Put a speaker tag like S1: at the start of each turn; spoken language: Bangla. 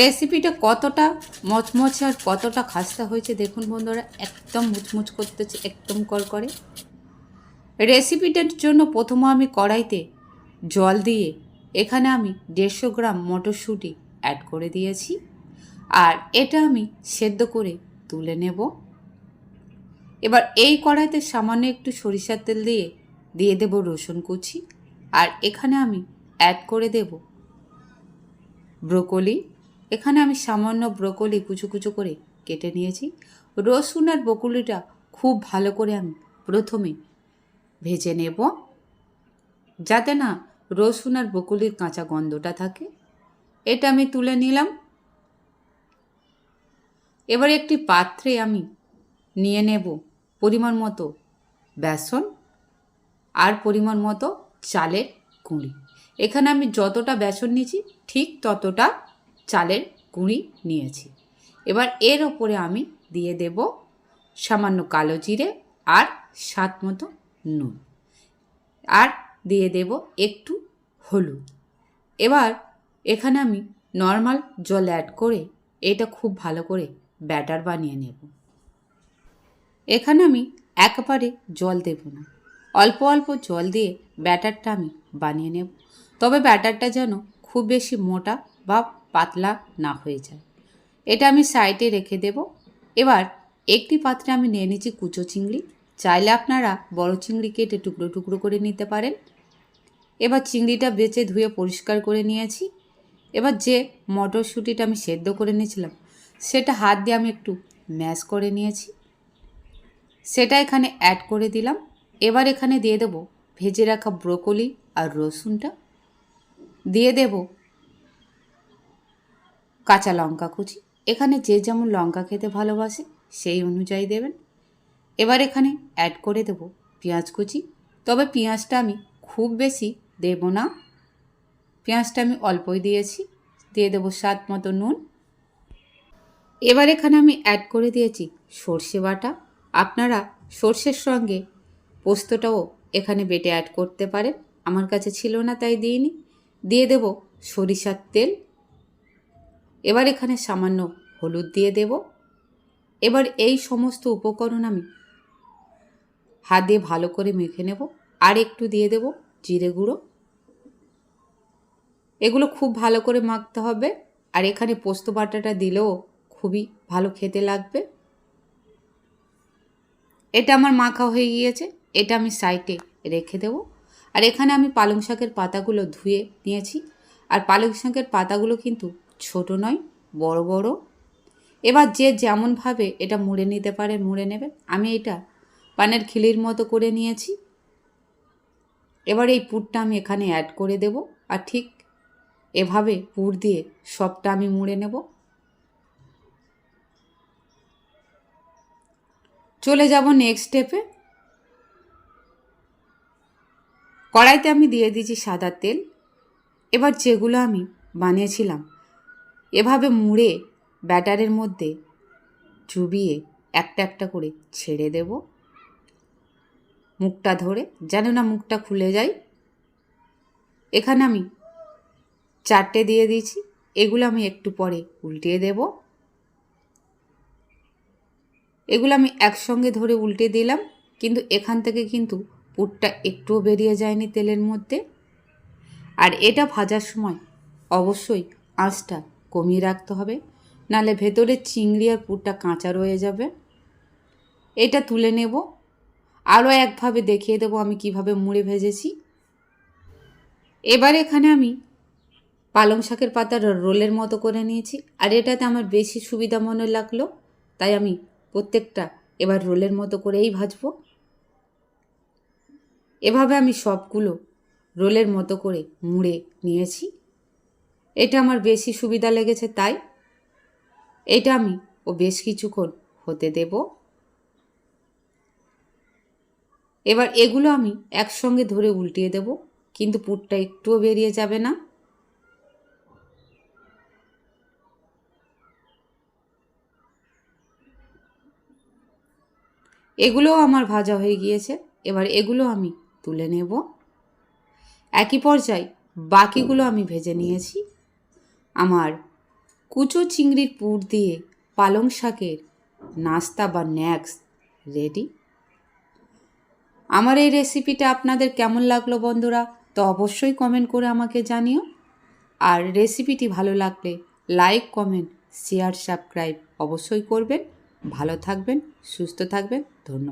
S1: রেসিপিটা কতটা মচমচে আর কতটা খাস্তা হয়েছে দেখুন বন্ধুরা, একদম মুচমুচ করতেছে, একদম কর করে রেসিপিটার জন্য প্রথমে আমি কড়াইতে জল দিয়ে এখানে আমি দেড়শো গ্রাম মটরশুঁটি অ্যাড করে দিয়েছি। আর এটা আমি সেদ্ধ করে তুলে নেব। এবার এই কড়াইতে সামান্য একটু সরিষার তেল দিয়ে দিয়ে দেব রসুন কুচি। আর এখানে আমি অ্যাড করে দেব ব্রোকলি। এখানে আমি সামান্য ব্রোকলি কুচু কুচু করে কেটে নিয়েছি। রসুন আর ব্রোকলিটা খুব ভালো করে আমি প্রথমে ভেজে নেব। যাতে না রসুন আর বকুলির কাঁচা গন্ধটা থাকে। এটা আমি তুলে নিলাম। এবার একটি পাত্রে আমি নিয়ে নেব পরিমাণ মতো বেসন আর পরিমাণ মতো চালের গুঁড়ি। এখানে আমি যতটা বেসন নিয়েছি ঠিক ততটা চালের গুঁড়ি নিয়েছি। এবার এর ওপরে আমি দিয়ে দেব সামান্য কালো জিরে আর স্বাদ মতো নুন। আর দিয়ে দেব একটু হলুদ। এবার এখানে আমি নর্মাল জল অ্যাড করে এটা খুব ভালো করে ব্যাটার বানিয়ে নেব। এখানে আমি একবারে জল দেব না। অল্প অল্প জল দিয়ে ব্যাটারটা আমি বানিয়ে নেব। তবে ব্যাটারটা যেন খুব বেশি মোটা বা পাতলা না হয়ে যায়। এটা আমি সাইডে রেখে দেব। এবার একটি পাত্রে আমি নিয়ে নিচ্ছি কুচো চিংড়ি। চাইলে আপনারা বড় চিংড়ি কেটে টুকরো টুকরো করে নিতে পারেন। এবার চিংড়িটা বেচে ধুয়ে পরিষ্কার করে নিয়েছি। এবার যে মটরশুঁটিটা আমি সেদ্ধ করে নিয়েছিলাম, সেটা হাত দিয়ে আমি একটু ম্যাশ করে নিয়েছি। সেটা এখানে অ্যাড করে দিলাম। এবার এখানে দিয়ে দেব ভেজে রাখা ব্রোকলি আর রসুনটা। দিয়ে দেব কাঁচা লঙ্কা কুচি। এখানে যে যেমন লঙ্কা খেতে ভালোবাসে, সেই অনুযায়ী দেবেন। এবার এখানে অ্যাড করে দেব পেঁয়াজ কুচি। তবে পেঁয়াজটা আমি খুব বেশি দেব না। পেঁয়াজটা আমি অল্পই দিয়েছি। দিয়ে দেবো স্বাদ মতো নুন। এবার এখানে আমি অ্যাড করে দিয়েছি সর্ষে বাটা। আপনারা সর্ষের সঙ্গে পোস্তটাও এখানে বেটে অ্যাড করতে পারেন। আমার কাছে ছিল না, তাই দিইনি। দিয়ে দেব সরিষার তেল। এবার এখানে সামান্য হলুদ দিয়ে দেব। এবার এই সমস্ত উপকরণ আমি হাত দিয়ে ভালো করে মেখে নেব। আর একটু দিয়ে দেব জিরে গুঁড়ো। এগুলো খুব ভালো করে মাখতে হবে। আর এখানে পোস্ত বাটাটা দিলেও খুবই ভালো খেতে লাগবে। এটা আমার মাখা হয়ে গিয়েছে। এটা আমি সাইডে রেখে দেব। আর এখানে আমি পালং শাকের পাতাগুলো ধুয়ে নিয়েছি। আর পালং শাকের পাতাগুলো কিন্তু ছোট নয়, বড় বড়। এবার যে যেমনভাবে এটা মুড়ে নিতে পারে, মুড়ে নেবেন আমি এটা পানের খিলির মতো করে নিয়েছি। এবার এই পুরটা আমি এখানে অ্যাড করে দেব আর ঠিক এভাবে পুর দিয়ে সবটা আমি মুড়ে নেব। চলে যাব নেক্সট স্টেপে কড়াইতে আমি দিয়ে দিয়েছি সাদা তেল। এবার যেগুলো আমি বানিয়েছিলাম এভাবে মুড়ে ব্যাটারের মধ্যে চুবিয়ে একটা একটা করে ছেড়ে দেব। মুখটা ধরে, যেন না মুখটা খুলে যায়। এখানে আমি চারটে দিয়ে দিয়েছি, এগুলো আমি একটু পরে উল্টিয়ে দেব। এগুলো আমি একসঙ্গে ধরে উল্টে দিলাম, কিন্তু এখান থেকে কিন্তু পুরটা একটুও বেরিয়ে যায়নি তেলের মধ্যে। আর এটা ভাজার সময় অবশ্যই আঁচটা কমিয়ে রাখতে হবে। নালে ভেতরে চিংড়ি আর পুরটা কাঁচা রয়ে যাবে। এটা তুলে নেব। আরও একভাবে দেখিয়ে দেবো আমি কীভাবে মুড়ে ভেজেছি। এবার এখানে আমি পালং শাকের পাতার রোলের মতো করে নিয়েছি। আর এটাতে আমার বেশি সুবিধা মনে লাগল, তাই আমি প্রত্যেকটা এবার রোলের মতো করেই ভাজবো। এভাবে আমি সবগুলো রোলের মতো করে মুড়ে নিয়েছি। এটা আমার বেশি সুবিধা লেগেছে তাই। এটা আমি ও বেশ কিছুক্ষণ হতে দেব। এবার এগুলো আমি একসঙ্গে ধরে উল্টিয়ে দেব, কিন্তু পুরটা একটুও বেরিয়ে যাবে না। এগুলোও আমার ভাজা হয়ে গিয়েছে, এবার এগুলো আমি তুলে নেব। একই পর্যায়ে বাকিগুলো আমি ভেজে নিয়েছি। আমার কুচো চিংড়ির পুর দিয়ে পালং শাকের নাস্তা বা স্ন্যাক্স রেডি আমার এই রেসিপিটা আপনাদের কেমন লাগল বন্ধুরা, তো অবশ্যই কমেন্ট করে আমাকে জানিও। আর রেসিপিটি ভালো লাগলে লাইক কমেন্ট শেয়ার সাবস্ক্রাইব অবশ্যই করবেন। ভালো থাকবেন, সুস্থ থাকবেন, ধন্যবাদ।